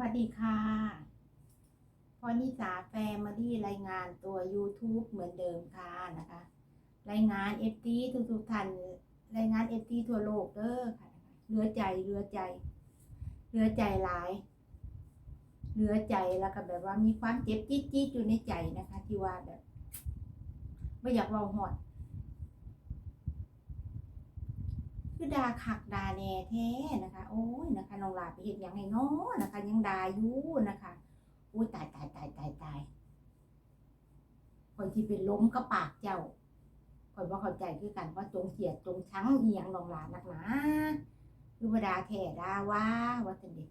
วัสดีค่ะพอนิสาแฟมาที่รายงานตัว YouTube เหมือนเดิมค่ะนะคะ รายงานเอฟทีทุกทุกท่านรายงานเอฟทีทั่วโลกเด้อค่ะเหลือใจเหลือใจเหลือใจหลายเหลือใจแล้วก็แบบว่ามีความเจ็บจี๊ดจี๊ดอยู่ในใจนะคะ ที่ว่าแบบไม่อยากเว่าหอด คือดาคักดาแน่แท้นะคะ โอ้ยนะคะน้องลาไปเห็นย่างไงเนาะนะคะ ยังดาอยู่นะคะอุ้ยตายตายตายตายตายคนที่เป็นล้มก็ปากเจ้าคนว่าเข้าใจคือกันว่าจงเกลียดจงชังเอียงน้องลานักหนาคือวดาแท้ดาว่าว่าจะเด็ก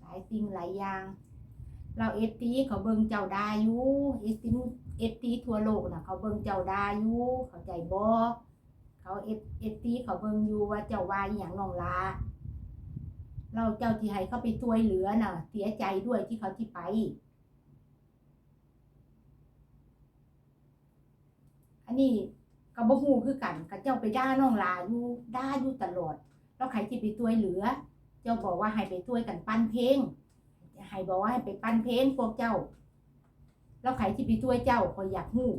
หลายสิ่งหลายอย่าง เราเอฟตีเขาเบิ่งเจ้าดาอยู่เอฟตีเอตีทั่วโลกนะเขาเบิ่งเจ้าดาอยู่เข้าใจบ่ เขาเอฟเอฟตีเขาเบิ่งอยู่ว่าเจ้าว่าอย่างน้องลาเราเจ้าที่ให้เขาไปช่วยเหลือน่ะ เสียใจด้วยที่เขาที่ไป อันนี้ก็บ่ฮู้คือกันกับเจ้าไปด่าน้องลาอยู่ด่าอยู่ตลอด แล้วใครที่ไปช่วยเหลือ เจ้าบอกว่าให้ไปช่วยกันปั้นเพลงให้บอกว่าให้ไปปั้นเพลงพวกเจ้า แล้วใครที่ไปช่วยเจ้าก็อยากฮู้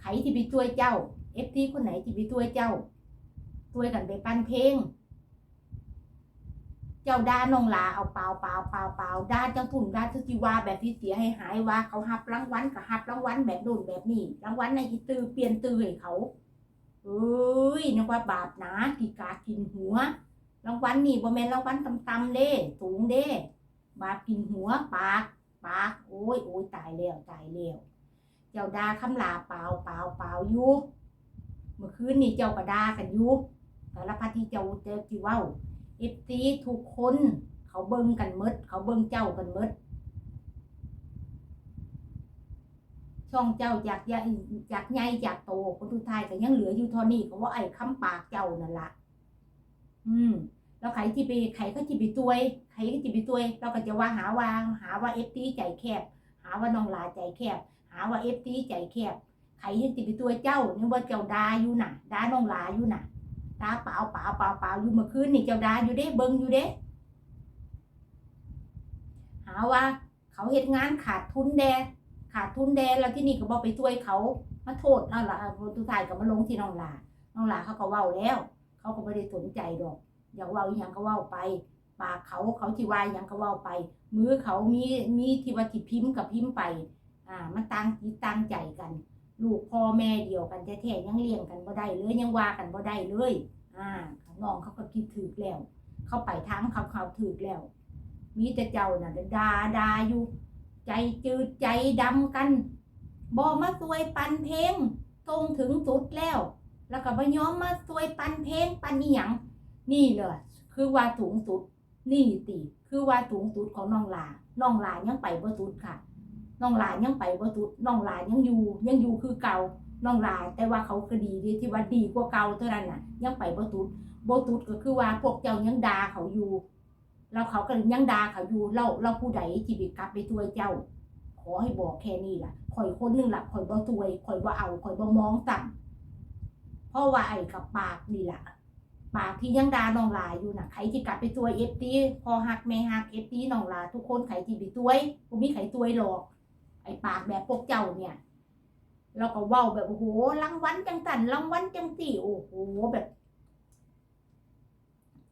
ใครที่ไปช่วยเจ้า เอฟทีคนไหนที่ไปช่วยเจ้าช่วยกันไปปั้นเพลง เจ้าด้านน้องลาเอาเปล่าเปล่าเปล่าเปล่าด้าเจ้าทุ่นด้าทุจิวาแบบที่เสียให้หายว่า เขาหับรางวัลกับหับรางวัลแบบโดนแบบนี้รางวัลในที่ตือเปลี่ยนตือให้เขาเอ้ยนึกว่าบาปนากีกากินหัวรางวัลนี่บ่แม่นรางวัลต่ำๆเด้สูงเด้บาปกินหัวปากปากโอ้ยโอ้ยตายแล้วตายแล้วเจ้าดาคำลาเปล่าเปล่าเปล่าอยู่ เมื่อคืนนี่เจ้าก็ดากันอยู่สารพัดที่เจ้าเจ้าที่เว้าเอฟซีทุกคน เขาเบิ่งกันมด เขาเบิ่งเจ้ากันมด ช่องเจ้าจากใหญ่จากใหญ่จากโตคนทุกทายก็ยังเหลืออยู่ท่านี้ก็ว่าไอ้คำปากเจ้านั่นละอืมแล้วใครที่ไปใครก็ที่ไปตัวยใครก็ที่ไปตัวเราก็จะว่าหาว่าหาว่าเอฟซีใจแคบ หาว่าน้องลาใจแคบ หาว่าเอฟซีใจแคบ ใครยังติดไปตัวเจ้านี่ว่าเจ้าดาอยู่น่ะดาน้องลาอยู่น่ะดาเปล่าเปล่าเปล่าเปล่าอยู่เมื่อคืนนี่เจ้าดาอยู่เด้เบิ่งอยู่เด้หาว่า เขาเฮ็ดงานขาดทุนแดขาดทุนแดแล้วที่นี่ก็บอกไปช่วยเขามาโทษนั่นล่ะคนทุกทายก็มาลงที่น้องลาน้องลาเขาก็เว้าแล้ว เขาก็ไม่ได้สนใจดอกอยากเว้าอหยังก็เว้าไปปากเขาเขาที่ว่าอหยังก็เว้าไป มือเขามีมีที่ว่าที่พิมพ์กับพิมพ์ไป อ่ามันตั้งจิตตั้งใจกัน ลูกพ่อแม่เดียวกันแท้ๆยังเลี้ยงกันบ่ได้เลยยังว่ากันบ่ได้เลย อ่าน้องเขาก็คิดถือแล้ว เขาไปทางเขาเขาถือแล้ว มีแต่เจ้าน่ะดาดาอยู่ ใจจืดใจดำกันบ่มาสวยปันเพลงตรงถึงสุดแล้ว แล้วก็บ่ยอมมาสวยปันเพลงปันอีหยังนี่เลยคือว่าสูงสุด นี่ติ คือว่าสูงสุดของน้องลาน้องลายังไปบ่สุดค่ะ น้องหลานยังไปบ่สุดน้องหลานยังอยู่ ยังอยู่คือเก่าน้องหลานแต่ว่าเขาคือดีดีที่ว่าดีกว่าเก่าเท่านั้นน่ะ ยังไปบ่สุดบ่สุดก็คือว่าพวกเจ้ายังด่าเขาอยู่แล้วเขาก็ยังด่าเขาอยู่เราเราผู้ใดที่ไปกลับไปช่วยเจ้า ขอให้บอกแค่นี้ล่ะข่อยคนหนึงล่ะข่อยบ่ช่วยข่อยบ่เอาข่อยบ่มองต่ำเพราะว่าไอ้กับปากนี่ล่ะปากที่ยังด่าน้องหลาอยู่น่ะใครที่กลับไปช่วยเอฟตีพอหักแม่หักเอฟตีน้องหลาทุกคนใครที่ไปช่วยบ่มีใครช่วยหรอก ไอ้ปากแบบพวกเจ้าเนี่ย เราก็เว้าแบบโอ้โหรางวัลจังสันรางวัลจังสี่โอ้โหแบบ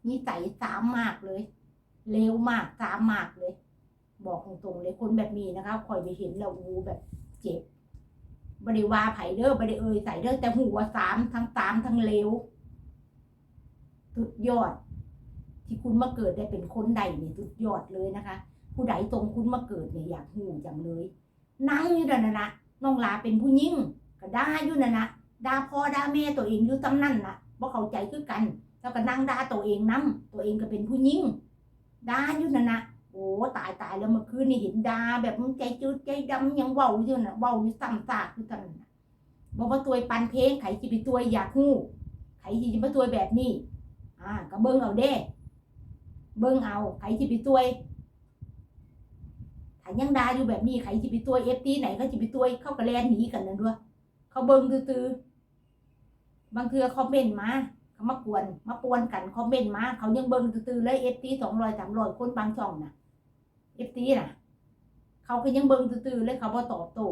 นิสัยสามมากเลยเลวมากสามมากเลย บอกตรงๆเลยคนแบบนี้นะคะคอยไปเห็นแล้วโอ้แบบเจ็บบริวาไผ่เด้อบริเอยใส่เด้อแต่หัวสามทั้งสามทั้งเลวสุดยอด ที่คุณมาเกิดได้เป็นคนใดเนี่ยสุดยอดเลยนะคะ ผู้ใดตรงคุณมาเกิดเนี่ยอยากหูจังเลย นั่งอยู่นั่นนะน้องลาเป็นผู้หญิงก็ด่าอยู่นั่นนะด่าพ่อด่าแม่ตัวเองอยู่ตำนั่นนะบ่เข้าใจคือกัน แล้วก็นั่งด่าตัวเองนํตัวเองก็เป็นผู้หญิงด่าอยู่นั่นนะโอ้ตายตายแล้วเมื่อคืนนี่เห็นด่าแบบมึงใจจืดใจดำยังเว้าอยู่น่ะเว้าอยู่ซ้ำซากอยู่ตอนนั้นนะบอกว่าตัวปันเพลงไขสิไปตัวอยากหูไขสิมาตัวแบบนี้ อ่าก็เบิ่งเอาเด้ เบิ่งเอาไขสิไปตัว ถ้ายังดาอยู่แบบนี้ใครจะไปตัวเอฟตีไหนก็จะไปตัวเข้ากระแลนหนีกันนั่นด้วยเขาเบิ่งตื้อๆบางเทือคอมเมนต์มาเขามากวนมาปวนกันคอมเมนต์มาเขายังเบิ่งตื่อๆเลยเอฟตีสองร้อยสามร้อยคนบางช่องนะเอฟตีน่ะ เขาก็ยังเบิ่งตื่อๆเลยเขาบ่ตอบโต้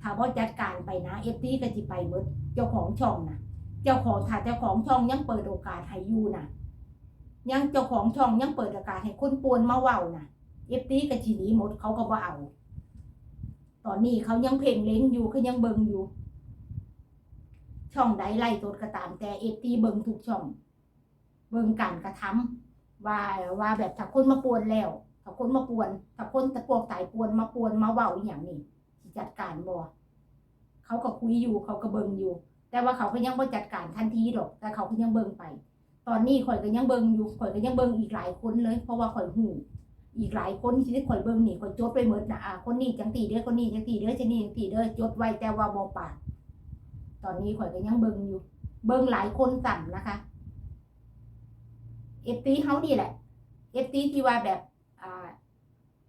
ถ้าบ่จัดการไปนะเอฟตีก็สิไปหมดเจ้าของช่องนะเจ้าของถ้าเจ้าของช่องยังเปิดโอกาสให้อยู่นะยังเจ้าของช่องยังเปิดโอกาสให้คนปวนมาเว้าน่ะ เอฟตีก็สิหนีหมดเขาก็บ่าเอา ตอนนี้เขายังเพ่งเล็งอยู่เขายังเบิงอยู่ ช่องใดไล่ตดก็ตาม แต่เอฟตีเบิงทุกช่อง เบิงการกระทำว่าว่าแบบถ้าคนมาปวนแล้วถ้าคนมาปวนถ้าคนตะพวกตายปวนมาปวนมาเว้าอย่างนี้จัดการบ่เขาก็คุยอยู่เขาก็เบิงอยู่ แต่ว่าเขาก็ยังบ่จัดการทันทีดอก แต่เขาก็ยังเบิงไป ตอนนี้ข่อยก็ยังเบิงอยู่ข่อยก็ยังเบิงอีกหลายคนเลย เพราะว่าข่อยหู อีกหลายคนที่ได้ข่อยเบิ่งนี่ข่อยจดไปหมดนะอ่าคนนี้จังตีเด้อคนนี้จังตีเด้อจังนี้จังตีเด้อจดไว้แต่ว่าบ่ปากตอนนี้ข่อยก็ยังเบิ่งอยู่ เบิ่งหลายคนต่ำนะคะเอฟตีเฮานี่แหละเอฟตีที่ว่าแบบอ่า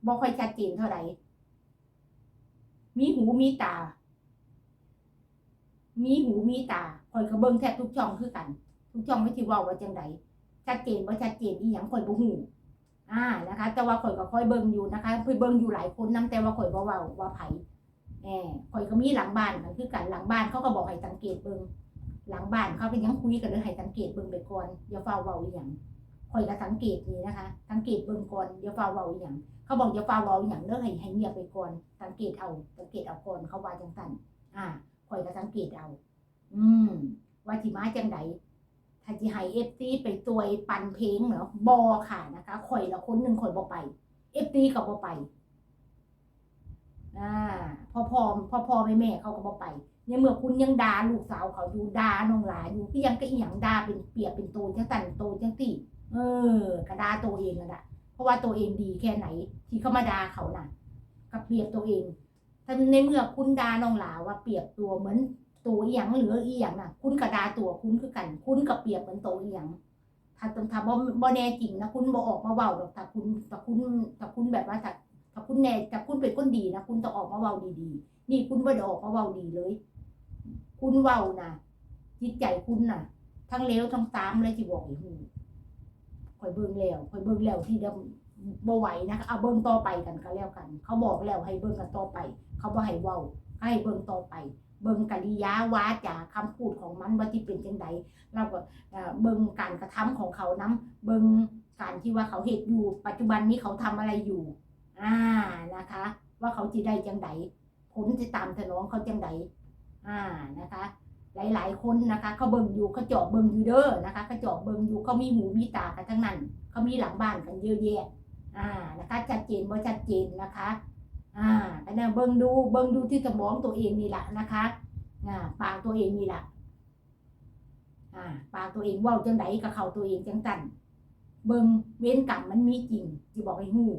บ่ค่อยชัดเจนเท่าไหร่มีหูมีตา มีหูมีตาข่อยก็เบิ่งแทบทุกช่องคือกัน ทุกช่องไม่ที่ว่าว่าจังไดชัดเจนบ่ชัดเจนอีหยังข่อยบ่ฮู้ อ่านะคะ แต่ว่าข่อยก็ค่อยเบิ่งอยู่นะคะเพิ่นเบิ่งอยู่หลายคนนํแต่ว่าข่อยบ่เว้าว่าไผแหมข่อยก็มีหลังบ้านกันคือกันหลังบ้านเขาก็บอกให้สังเกตเบิ่งหลังบ้านเขาก็นยังคุยกันเลยให้สังเกตเบิ่งไปก่อนอย่าเฝ้าเว้าอีหยังข่อยก็สังเกตนี่นะคะ สังเกตเบิ่งก่อนอย่าเฝ้าเว้าอีหยังเขาบอกอย่าเฝ้าเว้าอีหยังเด้อให้ให้เงียบไปก่อนสังเกตเอาสังเกตเอาก่อนเขาว่าจังซั่นอ่าข่อยก็สังเกตเอา อืมว่าสิมาจังได ถ้าสิให้เอฟซีไปตวยปันเพลงเหรอบอค่ะนะคะข่อยละคนหนึ่งข่อยบ่ไปเอฟซีก็บ่ไปอ่าพอพอพอพอแม่แม่เขาก็บ่ไปเนี่ยเมื่อคุณยังด่าลูกสาวเขาอยู่ด่าน้องหลานอยู่ก็ยังก็อีหยังด่าเป็นเปียบเป็นโตจังสันโตจังตีเออกระดาตัวเองนั่นแหละเพราะว่าตัวเองดีแค่ไหน ที่เขามาด่าเขาน่ะกับเปรียบตัวเองถ้าในเมื่อคุณด่าน้องหลาว่าเปรียบตัวเหมือน ตัวเอียงหรืออียงน่ะ คุณกระดาตัวคุณคือกัน คุณกับเปียบเหมือนตัวเอียงถ้าต้องทำบ่บ่แน่จริงนะคุณบ่ออกมาเว้าหรอกถ้าคุณถ้าคุณถ้าคุณแบบว่าถ้าถ้าคุณแน่ถ้าคุณเป็นคนดีนะคุณต้องออกมาเว้าดีๆนี่คุณบ่ได้ออกมาเว้าดีเลย คุณเว้านะจิตใจคุณน่ะ ทั้งเลวทั้งตามเลยที่บอกให้ฮู้ข่อยเบิ่งแล้วข่อยเบิ่งแล้วที่เดิมบ่ไหวนะคะเอาเบิ่งต่อไปกันก็แล้วกัน เขาบอกแล้วให้เบิ่งกันต่อไป เขาบ่ให้เว้าให้เบิ่งต่อไป เบิ่งกริยาวาจาคำพูดของมันว่าที่เป็นจังใดเราก็เบิ่งการกระทำของเขานํเบิ่งการที่ว่าเขาเฮ็ดอยู่ ปัจจุบันนี้เขาทำอะไรอยู่อ่านะคะ ว่าเขาสิได้จังใดผลจะตามถนองเขาจังใดอ่านะคะ หลายๆคนนะคะเขาเบิ่งอยู่เขาเจาะเบิ่งอยู่เด้อนะคะเขาเจาะเบิ่งอยู่เขามีหูมีตากันทั้งนั้นเขามีหลังบ้านกันเยอะแยะอ่านะคะชัดเจนบ่ชัดเจนนะคะ อ่าอันนั้นเบิ่งดูเบิ่งดูที่สมองตัวเองนี่แหละนะคะอ่าปากตัวเองนี่แหละอ่าปากตัวเองว่าจังไดกับเขาตัวเองจังตันเบิ่งเว้นกรรมมันมีจริงที่บอกให้หู้